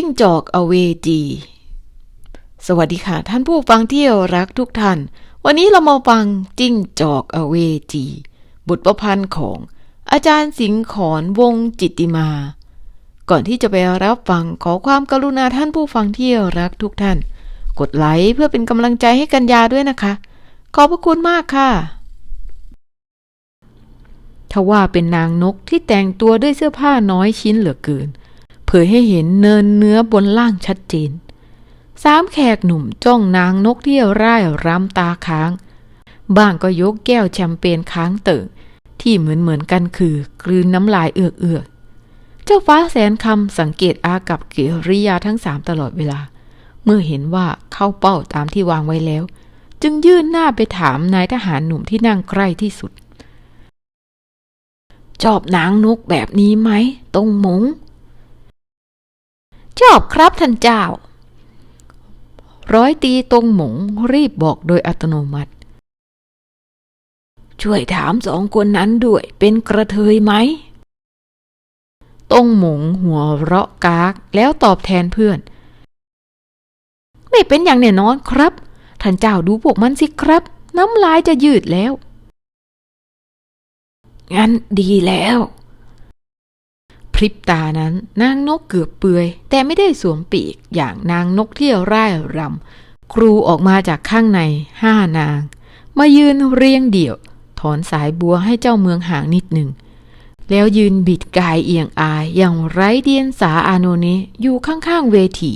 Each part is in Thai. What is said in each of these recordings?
จิ้งจอกอเวจี สวัสดีค่ะ ท่านผู้ฟังที่รักทุกท่าน วันนี้เรามาฟังจิ้งจอกอเวจี บทประพันธ์ของอาจารย์สิงห์ขอนวงจิตติมา ก่อนที่จะไปรับฟังขอความกรุณาท่านผู้ฟังที่รักทุกท่าน กดไลค์เพื่อเป็นกำลังใจให้กันยาด้วยนะคะ ขอบพระคุณมากค่ะทว่าเป็นนางนกที่แต่งตัวด้วยเสื้อผ้าน้อยชิ้นเหลือเกิน เผยให้เห็นเนินเนื้อบนล่างชัดเจน สามแขกหนุ่มจ้องนางนกที่ร่ายรำตาค้าง บ้างก็ยกแก้วแชมเปญค้างเติ่งที่เหมือนเหมือนกันคือกลืนน้ำลายเอือกเอือกเจ้าฟ้าแสนคำสังเกตอากับกิริยาทั้งสามตลอดเวลา เมื่อเห็นว่าเข้าเป้าตามที่วางไว้แล้ว จึงยื่นหน้าไปถามนายทหารหนุ่มที่นั่งใกล้ที่สุด ชอบนางนกแบบนี้ไหมตรงหมง ชอบครับท่านเจ้า ร้อยตีตรงหมงรีบบอกโดยอัตโนมัติ ช่วยถามสองคนนั้นด้วย เป็นกระเทยไหมตรงหมงหัวเราะกากแล้วตอบแทนเพื่อน ไม่เป็นอย่างแน่นอนครับ ท่านเจ้าดูพวกมันสิครับ น้ำลายจะยืดแล้ว งั้นดีแล้ว พริบตานั้นนางนกเกือบเปือย แต่ไม่ได้สวมปีกอย่างนางนกที่ร่ายรำครูออกมาจากข้างในห้านาง มายืนเรียงเดี่ยว ถอนสายบัวให้เจ้าเมืองห่างนิดหนึ่ง แล้วยืนบิดกายเอียงอายอย่างไร้เดียนสาอาโนเนอยู่ข้างๆเวที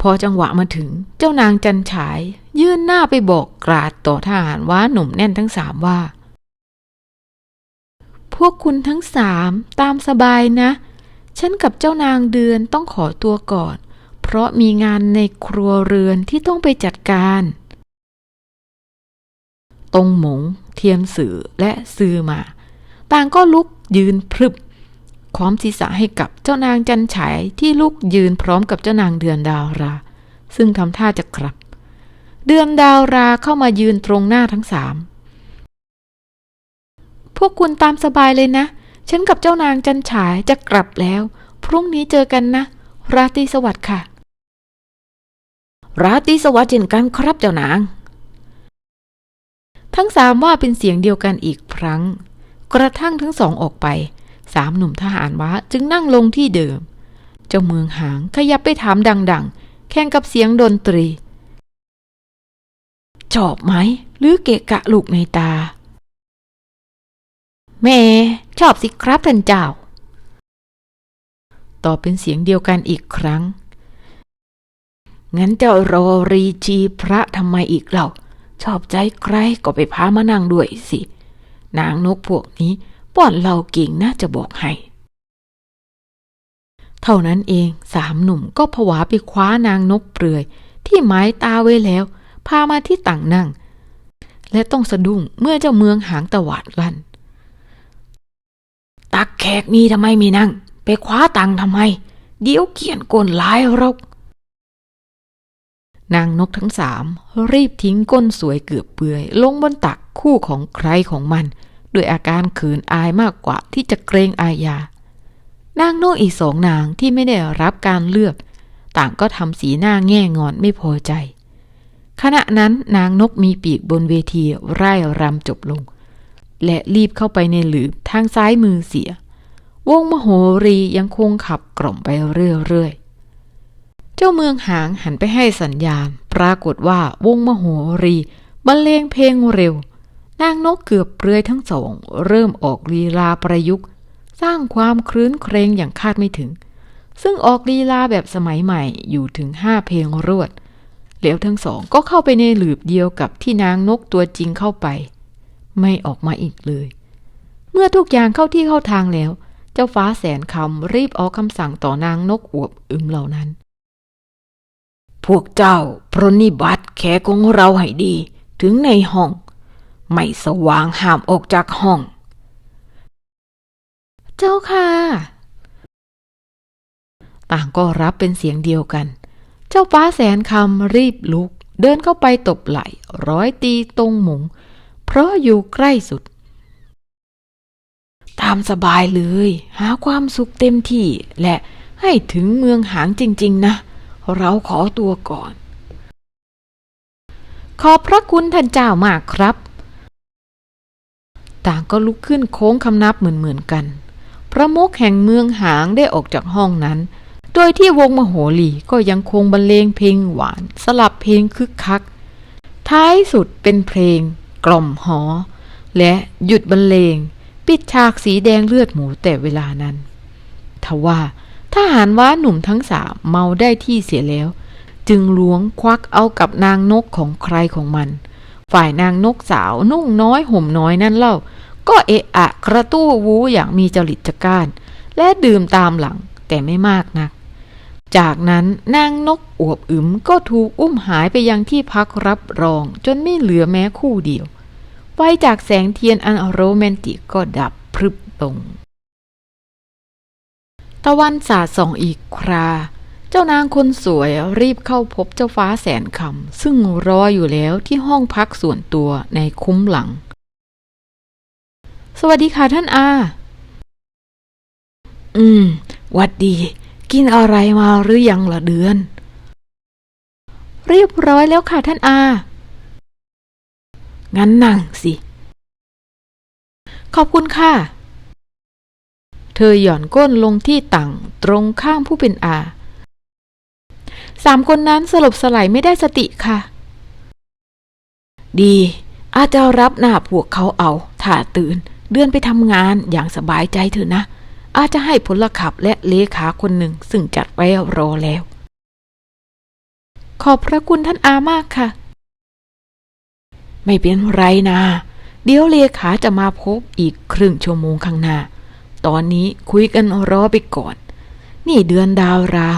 พอจังหวะมาถึงเจ้านางจันฉาย ยื่นหน้าไปบอกกราดต่อทหารว่าหนุ่มแน่นทั้งสามว่า วกคุณทั้งสามตามสบายนะ ฉันกับเจ้านางเดือนต้องขอตัวก่อน เพราะมีงานในครัวเรือนที่ต้องไปจัดการ ตรงหมง เทียมสื่อและซือมา ต่างก็ลุกยืนพรึบคว้อมศีรษะให้กับเจ้านางจันฉายที่ลุกยืนพร้อมกับเจ้านางเดือนดาวรา ซึ่งทำท่าจะกลับ เดือนดาวราเข้ามายืนตรงหน้าทั้งสาม พวกคุณตามสบายเลยนะ ฉันกับเจ้านางจันฉายจะกลับแล้ว พรุ่งนี้เจอกันนะ ราตรีสวัสดิ์ค่ะ ราตรีสวัสดิ์เช่นกันครับเจ้านาง ทั้งสามว่าเป็นเสียงเดียวกันอีกครั้ง กระทั่งทั้งสองออกไป สามหนุ่มทหารว้าจึงนั่งลงที่เดิม เจ้าเมืองหางขยับไปถามดัง ๆ แข่งกับเสียงดนตรีชอบไหม หรือเกะกะลูกในตา แม่ชอบสิครับท่านเจ้า ตอบเป็นเสียงเดียวกันอีกครั้ง งั้นเจ้ารอรีชีพระทำไมอีกเล่า ชอบใจใครก็ไปพามานั่งด้วยสิ นางนกพวกนี้ป้อนเราเก่งน่าจะบอกให้ เท่านั้นเองสามหนุ่มก็ผวาไปคว้านางนกเปลือย ที่หมายตาไว้แล้ว พามาที่ต่างนั่ง และต้องสะดุ้งเมื่อเจ้าเมืองหางตวาดลั่น ตักแขกนี่ทำไมม่นั่ง ไปคว้าตังทำไม เดี๋ยวเกี่ยนก้นลายรก นางนกทั้งสามรีบทิ้งก้นสวยเกือบเปื่อย ลงบนตักคู่ของใครของมัน ด้วยอาการขินอายมากกว่าที่จะเกรงอายา นางนกอีกสองนางที่ไม่ได้รับการเลือก ต่างก็ทำสีหน้าแง่งอนไม่พอใจ ขณะนั้นนางนกมีปีกบนเวทีไร่รำจบลง และรีบเข้าไปในหลืบทางซ้ายมือเสีย วงมโหรียังคงขับกล่อมไปเรื่อยๆ เจ้าเมืองหางหันไปให้สัญญาณ ปรากฏว่าวงมโหรีบรรเลงเพลงเร็ว นางนกเกือบเปลือยทั้งสอง เริ่มออกลีลาประยุกต์ สร้างความครื้นเครงอย่างคาดไม่ถึง ซึ่งออกลีลาแบบสมัยใหม่อยู่ถึงห้าเพลงรวดแล้วทั้งสองก็เข้าไปในหลืบเดียวกับที่นางนกตัวจริงเข้าไป ไม่ออกมาอีกเลย เมื่อทุกอย่างเข้าที่เข้าทางแล้ว เจ้าฟ้าแสนคำรีบออกคำสั่งต่อนางนกอวบอึมเหล่านั้น พวกเจ้าปรนนิบัติแขกของเราให้ดี ถึงในห้อง ไม่สว่างห้ามออกจากห้อง เจ้าค่ะ ต่างก็รับเป็นเสียงเดียวกัน เจ้าฟ้าแสนคำรีบลุกเดินเข้าไปตบไหล่ร้อยตีตรงหมง เพราะอยู่ใกล้สุด ตามสบายเลย หาความสุขเต็มที่ และให้ถึงเมืองหางจริง ๆ นะ เราขอตัวก่อน ขอบพระคุณท่านเจ้ามากครับ ต่างก็ลุกขึ้นโค้งคำนับเหมือนๆกัน พระมุขแห่งเมืองหางได้ออกจากห้องนั้นโดยที่วงมโหรีก็ยังคงบรรเลงเพลงหวาน สลับเพลงคึกคัก ท้ายสุดเป็นเพลง กล่อมหอ และหยุดบรรเลง ปิดฉากสีแดงเลือดหมูแต่เวลานั้นทว่าทหารว่าหนุ่มทั้งสามเมาได้ที่เสียแล้ว จึงล้วงควักเอากับนางนกของใครของมัน ฝ่ายนางนกสาวนุ่งน้อยห่มน้อยนั่นเล่า ก็เอะอะกระตู้วูอย่างมีจริตจักรานและดื่มตามหลังแต่ไม่มากนัก จากนั้นนางนกอวบอึมก็ถูกอุ้มหายไปยังที่พักรับรองจนไม่เหลือแม้คู่เดียวไฟจากแสงเทียนอันโรแมนติกก็ดับพรึบลง ตะวันสาดส่องอีกครา เจ้านางคนสวยรีบเข้าพบเจ้าฟ้าแสนคำซึ่งรออยู่แล้วที่ห้องพักส่วนตัวในคุ้มหลัง สวัสดีค่ะท่านอา อืมวัดดี กินอะไรมาหรือยังละเดือน เรียบร้อยแล้วค่ะท่านอา งั้นนั่งสิ ขอบคุณค่ะ เธอหย่อนก้นลงที่ตังตรงข้างผู้เป็นอา สามคนนั้นสลบสลายไม่ได้สติค่ะ ดี อาจจะรับหน้าพวกเขาเอา ถ้าตื่นเดือนไปทำงานอย่างสบายใจเถอะนะ อาจจะให้พลขับและเลขาคนหนึ่งซึ่งจัดไว้รอแล้ว ขอบพระคุณท่านอามากค่ะ ไม่เป็นไรนะ เดี๋ยวเลขาจะมาพบอีกครึ่งชั่วโมงข้างหน้า ตอนนี้คุยกันรอไปก่อน นี่เดือนดาวรา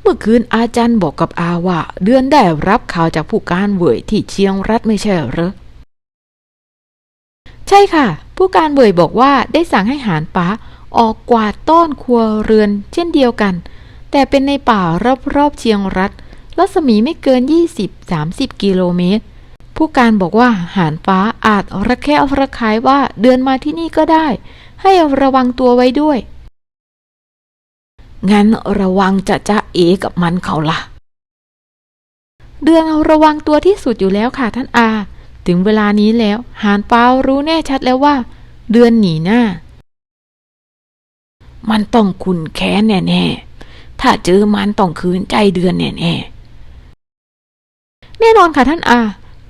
เมื่อคืนอาจารย์บอกกับอาว่า เดือนได้รับข่าวจากผู้การเว่ยที่เชียงรัฐไม่ใช่หรอใช่ค่ะ ผู้การเว่ยบอกว่าได้สั่งให้หารป้า ออกกวาดต้อนครัวเรือนเช่นเดียวกัน แต่เป็นในป่ารอบๆเชียงรัฐ รัศมีไม่เกิน 20-30 กิโลเมตร ผู้การบอกว่าหารฟ้าอาจระแคะระคายว่าเดินมาที่นี่ก็ได้ ให้ระวังตัวไว้ด้วย งั้นระวังจะจะเอกับมันเขาละ่ะ เดือนระวังตัวที่สุดอยู่แล้วค่ะท่านอา ถึงเวลานี้แล้วหานเปารู้แน่ชัดแล้วว่า เดือนหนีหน้า มันต้องคุณแค้นแน่ๆ ถ้าเจอมันต้องคืนใจเดือนแน่ๆ แน่นอนค่ะท่านอา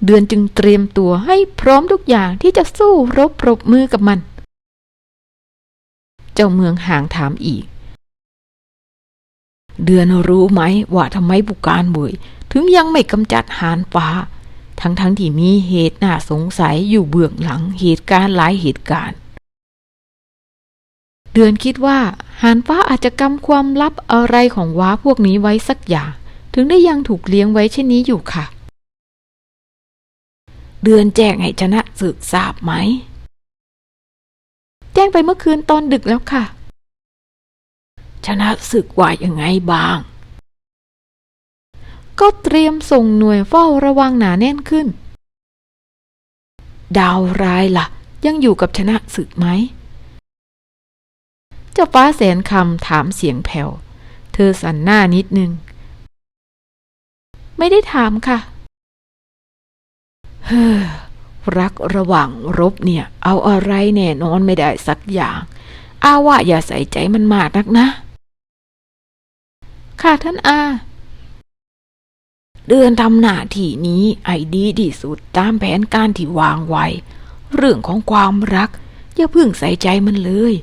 เดือนจึงเตรียมตัวให้พร้อมทุกอย่างที่จะสู้รบปรบมือกับมัน เจ้าเมืองห่างถามอีก เดือนรู้ไหมว่าทำไมบุการเบยถึงยังไม่กำจัดหานฟ้าทั้งๆทที่มีเหตุน่าสงสัยอยู่เบื้องหลังเหตุการณ์หลายเหตุการณ์ เดือนคิดว่าหานฟ้าอาจจะกำความลับอะไรของว้าพวกนี้ไว้สักอย่าง ถึงได้ยังถูกเลี้ยงไว้เช่นนี้อยู่ค่ะ เดือนแจ้งให้ชนะศึกทราบไหม แจ้งไปเมื่อคืนตอนดึกแล้วค่ะ ชนะศึกว่ายังไงบ้าง ก็เตรียมส่งหน่วยเฝ้าระวังหนาแน่นขึ้น ดาวร้ายล่ะ ยังอยู่กับชนะศึกไหม เจ้าฟ้าแสนคำถามเสียงแผ่ว เธอสั่นหน้านิดนึง ไม่ได้ถามค่ะ เฮ้อ รักระหว่างรบเนี่ย เอาอะไรแน่นอนไม่ได้สักอย่าง อาว่าอย่าใส่ใจมันมากนักนะ ค่ะท่านอา เดือนทำหน้าที่นี้ไอ้ดีที่สุดตามแผนการที่วางไว้ เรื่องของความรัก อย่าเพิ่งใส่ใจมันเลย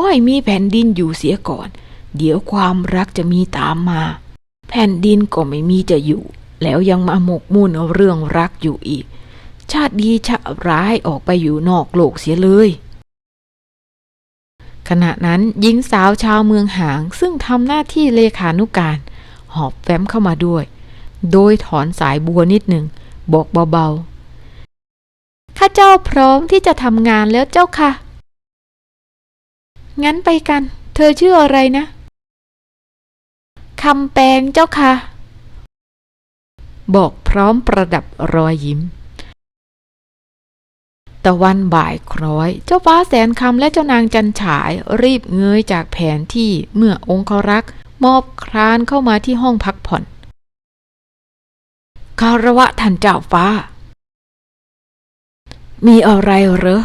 ก็ให้มีแผ่นดินอยู่เสียก่อน เดี๋ยวความรักจะมีตามมา แผ่นดินก็ไม่มีจะอยู่ แล้วยังมาหมกมุ่นเอาเรื่องรักอยู่อีก ชาติดีชาตร้ายออกไปอยู่นอกโลกเสียเลยขณะนั้นหญิงสาวชาวเมืองหางซึ่งทำหน้าที่เลขานุการ หอบแฟ้มเข้ามาด้วย โดยถอนสายบัวนิดหนึ่ง บอกเบาๆ ข้าเจ้าพร้อมที่จะทำงานแล้วเจ้าค่ะ งั้นไปกัน เธอชื่ออะไรนะ คำแปลงเจ้าค่ะ บอกพร้อมประดับรอยยิ้ม ตะวันบ่ายคล้อย เจ้าฟ้าแสนคำและเจ้านางจันฉายรีบเงยจากแผนที่เมื่อองครักษ์มอบครานเข้ามาที่ห้องพักผ่อน คารวะท่านเจ้าฟ้า มีอะไรเหรอ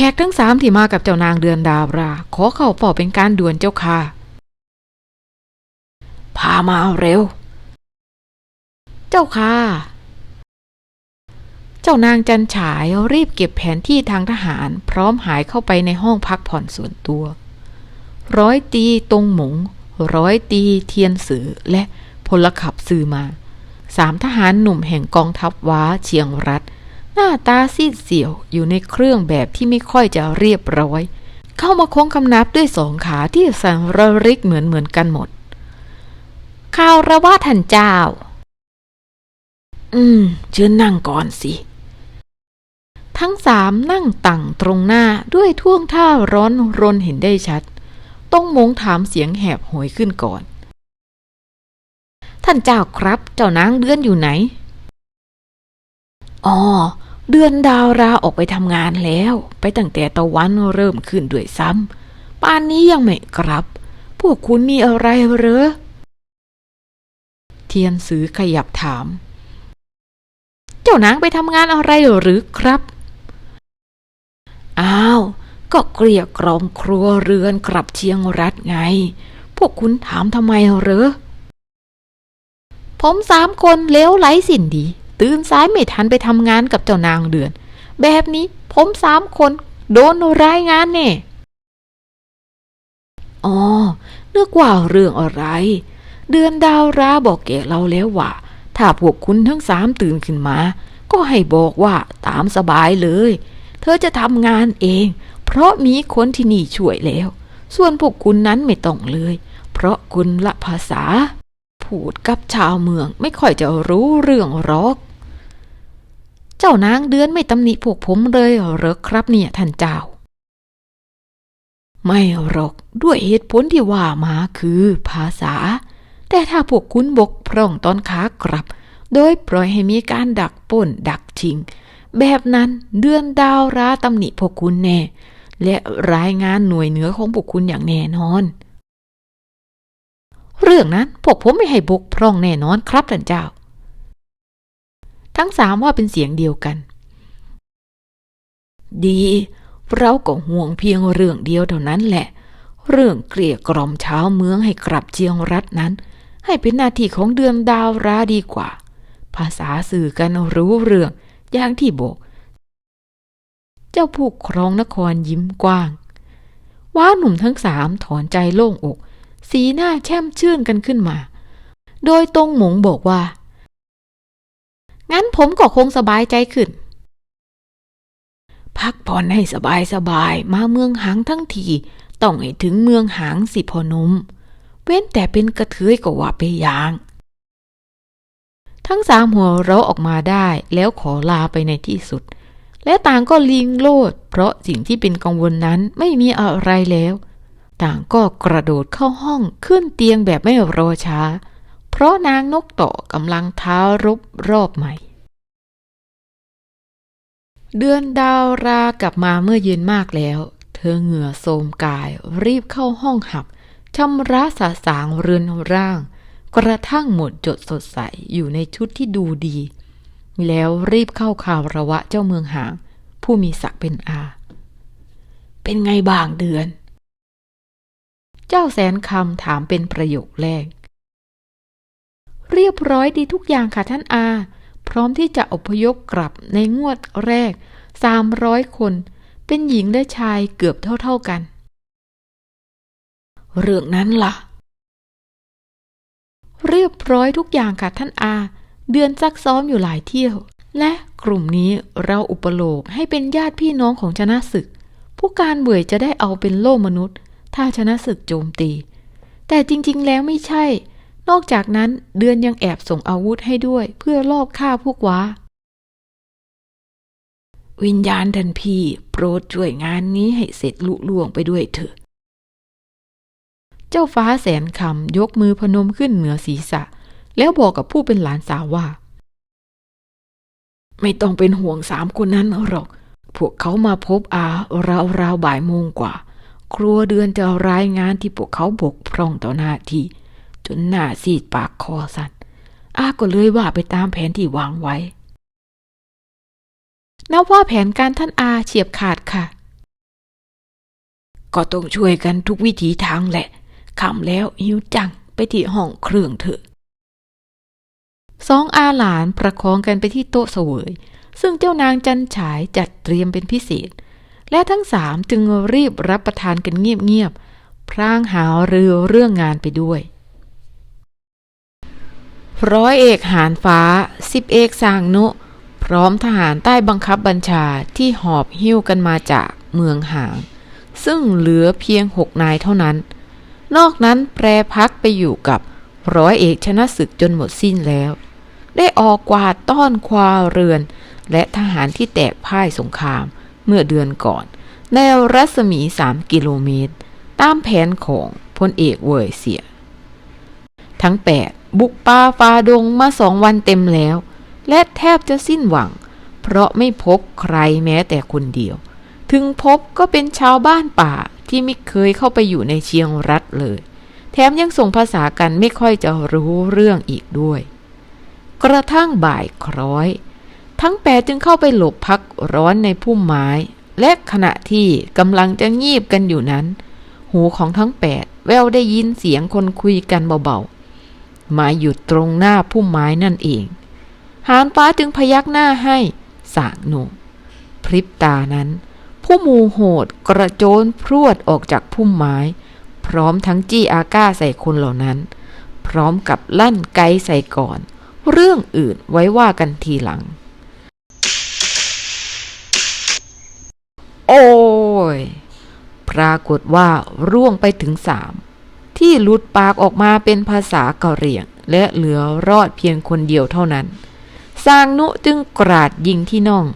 แขกทั้งสามที่มากับเจ้านางเดือนดาวรา ขอเข้าเฝ้าเป็นการด่วนเจ้าค่ะ พามาเอาเร็ว เจ้าค่ะ เจ้านางจันฉายรีบเก็บแผนที่ทางทหารพร้อมหายเข้าไปในห้องพักผ่อนส่วนตัว ร้อยตีตรงหมง ร้อยตีเทียนสือและพลขับสื่อมา สามทหารหนุ่มแห่งกองทัพว้าเชียงรัฐ หน้าตาซีดเสียวอยู่ในเครื่องแบบที่ไม่ค่อยจะเรียบร้อย เข้ามาโค้งคำนับด้วยสองขาที่สั่นระริกเหมือนเหมือนกันหมดข่าวระว่าท่านเจ้า อืมเชิญนั่งก่อนสิ ทั้งสามนั่งตั้งตรงหน้าด้วยท่วงท่าร้อนรนเห็นได้ชัด ต้องมงถามเสียงแหบโหยขึ้นก่อน ท่านเจ้าครับ เจ้านางเดือนอยู่ไหน อ๋อ เดือนดาวราออกไปทำงานแล้ว ไปตั้งแต่ตะวันเริ่มขึ้นด้วยซ้ำป่านนี้ยังไม่กลับ พวกคุณมีอะไรเหรอ เทียนสือขยับถาม เจ้านางไปทำงานอะไรหรือครับ อ้าว ก็เกลียกล่อมครัวเรือนกลับเชียงรัฐไง พวกคุณถามทำไมเหรอ ผมสามคนเลี้ยวไหลสินดี ตื่นสายไม่ทันไปทำงานกับเจ้านางเดือน แบบนี้ผมสามคนโดนรายงานแน่อ๋อนึกว่าเรื่องอะไร เดือนดาวราบอกแกเราแล้วว่า ถ้าพวกคุณทั้งสามตื่นขึ้นมา ก็ให้บอกว่าตามสบายเลย เธอจะทำงานเอง เพราะมีคนที่นี่ช่วยแล้ว ส่วนพวกคุณนั้นไม่ต้องเลย เพราะคุณละภาษา พูดกับชาวเมืองไม่ค่อยจะรู้เรื่องหรอก เจ้านางเดือนไม่ตำหนิพวกผมเลยหรอครับเนี่ยท่านเจ้า ไม่หรอกด้วยเหตุผลที่ว่ามาคือภาษา แต่ถ้าพวกคุณบกพร่องตอนขากลับ โดยปล่อยให้มีการดักปล้นดักชิง แบบนั้นเดือนดาวร้าตำหนิพวกคุณแน่ และรายงานหน่วยเหนือของพวกคุณอย่างแน่นอน เรื่องนั้นพวกผมไม่ให้บกพร่องแน่นอนครับท่านเจ้า ทั้งสามว่าเป็นเสียงเดียวกัน ดี เราก็ห่วงเพียงเรื่องเดียวเท่านั้นแหละ เรื่องเกลี่ยกล่อมเช้าเมืองให้กลับเชียงรัฐนั้น ให้เป็นหน้าที่ของเดือนดาวราดีกว่า ภาษาสื่อกันรู้เรื่องอย่างที่บอก เจ้าผู้ครองนครยิ้มกว้าง ว้าหนุ่มทั้งสามถอนใจโล่งอก สีหน้าแช่มชื่นกันขึ้นมา โดยตรงหมงบอกว่า งั้นผมก็คงสบายใจขึ้น พักผ่อนให้สบายสบายๆมาเมืองหางทั้งทีต้องให้ถึงเมืองหางสิพอหนมเว้นแต่เป็นกระเทยก็ว่าไปอย่าง ทั้งสามหัวเราะออกมาได้แล้วขอลาไปในที่สุด และต่างก็ลิงโลด เพราะสิ่งที่เป็นกังวลนั้นไม่มีอะไรแล้ว ต่างก็กระโดดเข้าห้องขึ้นเตียงแบบไม่รอช้า เพราะนางนกต่อกำลังท้ารบรอบใหม่ เดือนดาวรากลับมาเมื่อเย็นมากแล้ว เธอเหงื่อโทมกายรีบเข้าห้องหับชำระสาสางเรือนร่าง กระทั่งหมดจดสดใสอยู่ในชุดที่ดูดี แล้วรีบเข้าข่าวระวะเจ้าเมืองหาง ผู้มีศักดิ์เป็นอา เป็นไงบ้างเดือน เจ้าแสนคำถามเป็นประโยคแรก เรียบร้อยดีทุกอย่างค่ะท่านอา พร้อมที่จะอพยพกลับในงวดแรก 300 คน เป็นหญิงและชายเกือบเท่าๆกัน เรื่องนั้นล่ะ เรียบร้อยทุกอย่างค่ะท่านอา เดือนซักซ้อมอยู่หลายเที่ยว และกลุ่มนี้เราอุปโลกให้เป็นญาติพี่น้องของชนะศึก ผู้การเบยจะได้เอาเป็นโล่มนุษย์ ถ้าชนะศึกโจมตี แต่จริงๆแล้วไม่ใช่ นอกจากนั้นเดือนยังแอบส่งอาวุธให้ด้วย เพื่อลอบฆ่าพวกว้าวิญญาณท่านพี่โปรดช่วยงานนี้ให้เสร็จลุล่วงไปด้วยเถอะ เจ้าฟ้าแสนคำยกมือพนมขึ้นเหนือศีรษะ แล้วบอกกับผู้เป็นหลานสาวว่า ไม่ต้องเป็นห่วงสามคนนั้นหรอก พวกเขามาพบอาราวราวบ่ายโมงกว่า ครัวเดือนจะรายงานที่พวกเขาบกพร่องต่อหน้าที่ จนหน้าซีดปากคอสั่นอาก็เลยว่าไปตามแผนที่วางไว้ นับว่าแผนการท่านอาเฉียบขาดค่ะ ก็ต้องช่วยกันทุกวิถีทางแหละคำแล้วหิวจังไปที่ห้องเครื่องเถอะสองอาหลานประคองกันไปที่โต๊ะเสวย ซึ่งเจ้านางจันฉายจัดเตรียมเป็นพิเศษ และทั้งสามจึงรีบรับประทานกันเงียบๆพรางหาเรือเรื่องงานไปด้วย ร้อยเอกหานฟ้าสิบเอกสางนุ พร้อมทหารใต้บังคับบัญชาที่หอบหิ้วกันมาจากเมืองหาง ซึ่งเหลือเพียงหกนายเท่านั้น นอกนั้นแปรพักไปอยู่กับร้อยเอกชนะศึกจนหมดสิ้นแล้ว ได้ออกกวาดต้อนควาเรือน และทหารที่แตกพ่ายสงครามเมื่อเดือนก่อน ในรัศมีสามกิโลเมตร ตามแผนของพลเอกเวยเสีย ทั้งแปดบุกป่าฟาดงมาสองวันเต็มแล้ว และแทบจะสิ้นหวัง เพราะไม่พบใครแม้แต่คนเดียว ถึงพบก็เป็นชาวบ้านป่าที่ไม่เคยเข้าไปอยู่ในเชียงรัฐเลย แถมยังส่งภาษากันไม่ค่อยจะรู้เรื่องอีกด้วย กระทั่งบ่ายคล้อย ทั้งแปดจึงเข้าไปหลบพักร้อนในพุ่มไม้ และขณะที่กำลังจะงีบกันอยู่นั้น หูของทั้งแปดแววได้ยินเสียงคนคุยกันเบาๆ มาหยุดตรงหน้าพุ่มไม้นั่นเอง หานฟ้าจึงพยักหน้าให้สางหนูพริบตานั้น ผู้มูโหดกระโจนพรวดออกจากพุ่มไม้ พร้อมทั้งจี้อาก้าใส่คนเหล่านั้น พร้อมกับลั่นไกใส่ก่อน เรื่องอื่นไว้ว่ากันทีหลัง โอ้ย ปรากฏว่าร่วงไปถึงสาม ที่หลุดปากออกมาเป็นภาษากะเหรี่ยง และเหลือรอดเพียงคนเดียวเท่านั้นสางนุจึงกราดยิงที่น่อง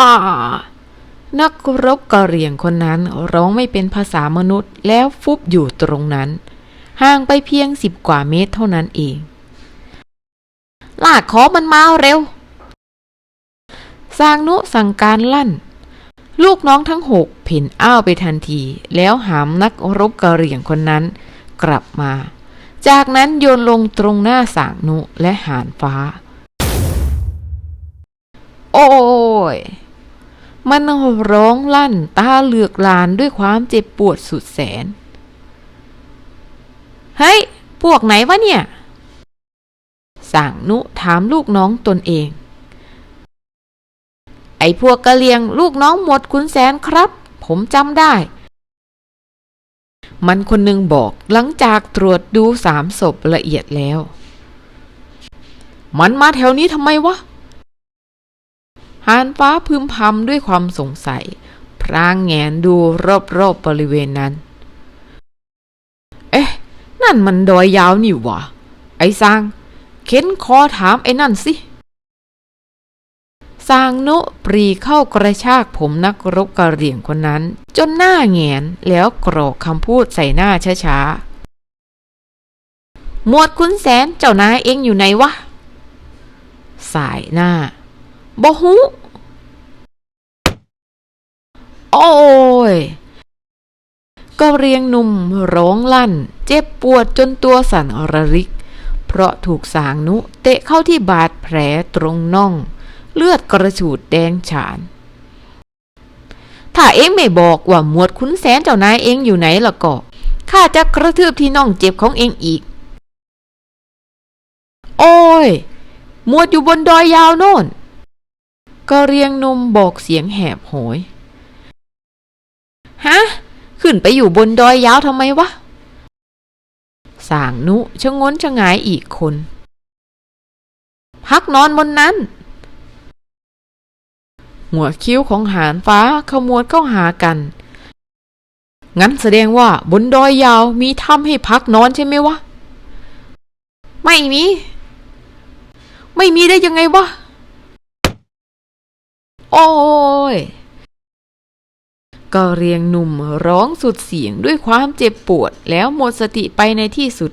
อานักรบกะเหรี่ยงคนนั้นร้องไม่เป็นภาษามนุษย์แล้วฟุบอยู่ตรงนั้น ห่างไปเพียงสิบกว่าเมตรเท่านั้นเอง ลากขอมันมาเร็วสางนุสั่งการลั่น ลูกน้องทั้งหกเพ่นอ้าวไปทันที แล้วหามนักรบกะเหรี่ยงคนนั้นกลับมา จากนั้นโยนลงตรงหน้าสางนุและหานฟ้า โอ้ย มันร้องลั่นตาเหลือกลานด้วยความเจ็บปวดสุดแสน เฮ้ย พวกไหนวะเนี่ย สางนุถามลูกน้องตนเอง อ้พวกกะเลียงลูกน้องหมดคุณแสนครับ ผมจำได้ มันคนหนึ่งบอกหลังจากตรวจดูสามศพละเอียดแล้ว มันมาแถวนี้ทำไมวะหานฟ้าพึมพำด้วยความสงสัย พรางแงนดูรอบๆบบริเวณนั้น เอ๊ะ นั่นมันดอยยาวนี่วะไอ้สร้าง เข็นคอถามไอ้นั่นสิ สางนุปรีเข้ากระชากผมนักรบกระเหรี่ยงคนนั้น จนหน้าแงนแล้วกรอกคำพูดใส่หน้าช้าๆ หมวดคุณแสนเจ้านายเองอยู่ไหนวะ สายหน้าบหูโอ้ยก็เรียงหนุ่มร้องลั่น เจ็บปวดจนตัวสั่นอระริก เพราะถูกสางนุเตะเข้าที่บาดแผลตรงน่อง เลือดกระฉูดแดงฉาน ถ้าเองไม่บอกว่าหมวดขุนแสนเจ้านายเองอยู่ไหนล่ะก็ข้าจะกระทืบที่น่องเจ็บของเองอีก โอ้ย หมวดอยู่บนดอยยาวโน่นก็เรียงนมบอกเสียงแหบโหย ฮะ ขึ้นไปอยู่บนดอยยาวทำไมวะสางนุชะงนชะงายอีกคน พักนอนบนนั้น หัวคิ้วของหานฟ้าขมวดเข้าหากัน งั้นแสดงว่าบนดอยยาวมีถ้ำให้พักนอนใช่ไหมวะ ไม่มี ไม่มีได้ยังไงวะ โอ้ย ก็เรียงหนุ่มร้องสุดเสียงด้วยความเจ็บปวดแล้วหมดสติไปในที่สุด